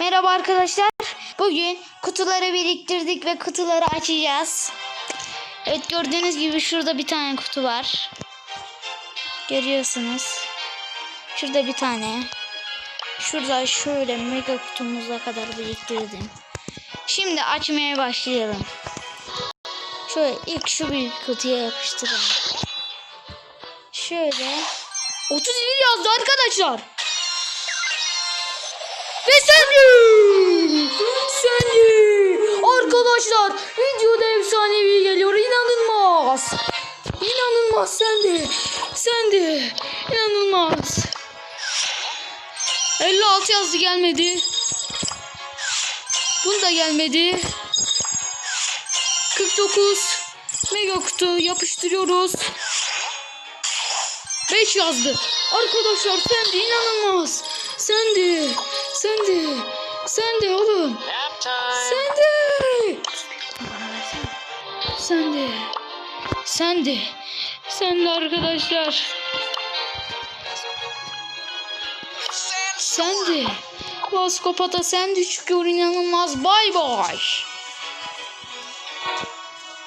Merhaba arkadaşlar. Bugün kutuları biriktirdik ve kutuları açacağız. Evet gördüğünüz gibi şurada bir tane kutu var. Görüyorsunuz. Şurada bir tane. Şurada şöyle mega kutumuza kadar biriktirdim. Şimdi açmaya başlayalım. Şöyle ilk şu büyük kutuya yapıştıralım. Şöyle 31 yazdı arkadaşlar. Ve Sandy! Sandy! Arkadaşlar videoda efsanevi geliyor. İnanılmaz. İnanılmaz Sandy. Sandy. İnanılmaz. 56 yazdı gelmedi. Bunu da gelmedi. 49 mega kutu yapıştırıyoruz. 5 yazdı. Arkadaşlar sen de inanılmaz. Sen de. Sen de. Sen de oğlum. Sen de. Sen de. Sen de. Sen de arkadaşlar. Sen de. Vaskopata de çıkıyor inanılmaz. Bay bay.